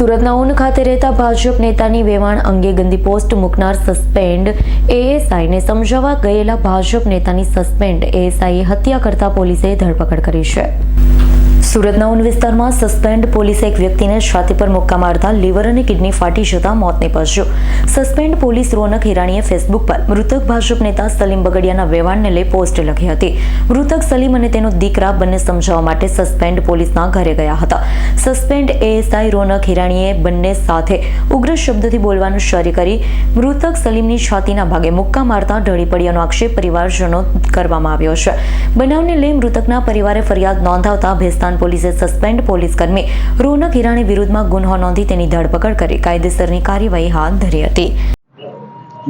સુરતના ઉન ખાતે રહેતા ભાજપ નેતાની વેવાણ અંગે ગંદી પોસ્ટ મૂકનાર સસ્પેન્ડ એએસઆઈને સમજાવવા ગયેલા ભાજપ નેતાની સસ્પેન્ડ એએસઆઈએ હત્યા કરતા પોલીસે ધરપકડ કરી છે. સુરતના ઉન વિસ્તારમાં સસ્પેન્ડ પોલીસે એક વ્યક્તિને છાતી પર મુક્કા મારતા લીવર અને કિડની ફાટી જતા મોત નીપજ્યું. સસ્પેન્ડ પોલીસ રોનક હિરાણીએ ફેસબુક પર મૃતક ભાજપ નેતા સલીમ બગડિયાના વ્યવહારને લઈ પોસ્ટ લખી હતી. મૃતક સલીમ અને તેનો દીકરા બંને સમજાવવા માટે સસ્પેન્ડ પોલીસના ઘરે ગયા હતા. સસ્પેન્ડ એએસઆઈ રોનક હિરાણીએ બંને સાથે ઉગ્ર શબ્દથી બોલવાનું શરૂ કરી મૃતક સલીમની છાતીના ભાગે મુક્કા મારતા ઢળી પડ્યાનો આક્ષેપ પરિવારજનો કરવામાં આવ્યો છે. બનાવને લઈ મૃતકના પરિવારે ફરિયાદ નોંધાવતા ભેસ્તાન પોલીસે સસ્પેન્ડ પોલીસ કર્મી રોનક હિરાણી વિરુદ્ધમાં ગુન્હો નોંધી તેની ધરપકડ કરી કાયદેસરની કાર્યવાહી હાથ ધરી હતી.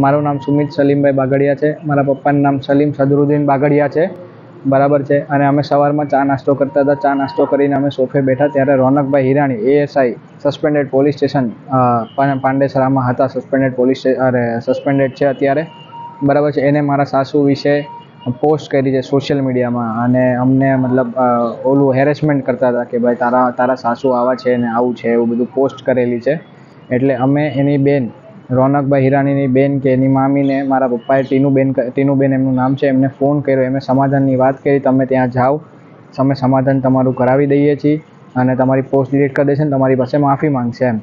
મારું નામ સુમિત સલીમભાઈ બાગડિયા છે. મારા પપ્પાનું નામ સલીમ સદરુદ્દીન બાગડિયા છે. બરાબર છે. અને અમે સવારમાં ચા નાસ્તો કરતા હતા. ચા નાસ્તો કરીને અમે સોફે બેઠા ત્યારે રોનકભાઈ Hirani ASI suspended police station પાંડેસરામાં હતા. સસ્પેન્ડેડ પોલીસ અરે સસ્પેન્ડેડ છે અત્યારે. બરાબર છે. એને મારા સાસુ વિશે પોસ્ટ કરી છે સોશિયલ મીડિયામાં અને અમને મતલબ ઓલું હેરેસમેન્ટ કરતા હતા કે ભાઈ તારા તારા સાસુ આવા છે ને આવું છે, એવું બધું પોસ્ટ કરેલી છે. એટલે અમે એની બેન, રોનકભાઈ હિરાણીની બેન કે એની મામીને, મારા પપ્પાએ ટીનુબેન ટીનુબેન એમનું નામ છે, એમને ફોન કર્યો. એમને સમાધાનની વાત કરી, તમે ત્યાં જાઓ, અમે સમાધાન તમારું કરાવી દઈએ છીએ અને તમારી પોસ્ટ ડિલીટ કરી દેશે ને તમારી પાસે માફી માંગશે એમ.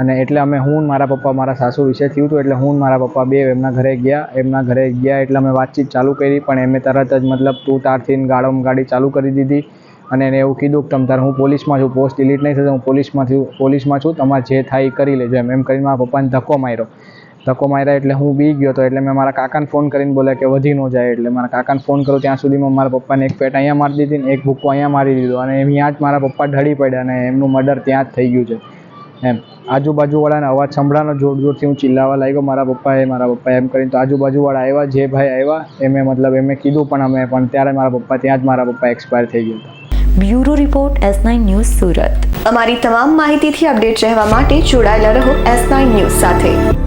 અને એટલે અમે હું મારા પપ્પા, મારા સાસુ વિશે થયું હતું, એટલે હું મારા પપ્પા બે એમના ઘરે ગયા, એમના ઘરે ગયા એટલે અમે વાતચીત ચાલુ કરી, પણ એમે તરત જ મતલબ તું તારથી ગાડમ ગાડી ચાલુ કરી દીધી અને એને એવું કીધું કે તમ તાર હું પોલીસમાં છું, પોસ્ટ ડિલીટ નહીં થશે હું પોલીસમાં છું પોલીસમાં છું, તમારે જે થાય એ કરી લેજો એમ એમ કરીને મારા પપ્પાને ધક્કો માર્યો. ધક્કો માર્યા એટલે હું બી ગયો હતો એટલે મેં મારા કાકાને ફોન કરીને બોલ્યા કે વધી ન જાય એટલે મારા કાકાને ફોન કર્યો, ત્યાં સુધીમાં મારા પપ્પાને એક પેટ અહીંયા મારી દીધી ને એક ભૂક્કો અહીંયા મારી દીધો અને અહીંયા જ મારા પપ્પા ઢળી પડ્યા અને એમનું મર્ડર ત્યાં જ થઈ ગયું છે. એમ. આજુબાજુવાળાને અવાજ સંભળાનો જોર જોરથી હું ચિલ્લાવા લાગ્યો. મારા પપ્પાએ મારા પપ્પાએ એમ કરીને તો આજુબાજુવાળા આવ્યા, જે ભાઈ આવ્યા એમે મતલબ એમે કીધું પણ અમે, પણ ત્યારે મારા પપ્પા, ત્યાં જ મારા પપ્પા એક્સપાયર થઈ ગયા હતા. Bureau report, S nine news Surat. અમારી તમામ માહિતીથી અપડેટ રહેવા માટે જોડાયેલા રહો એસ નાઇન ન્યૂઝ સાથે.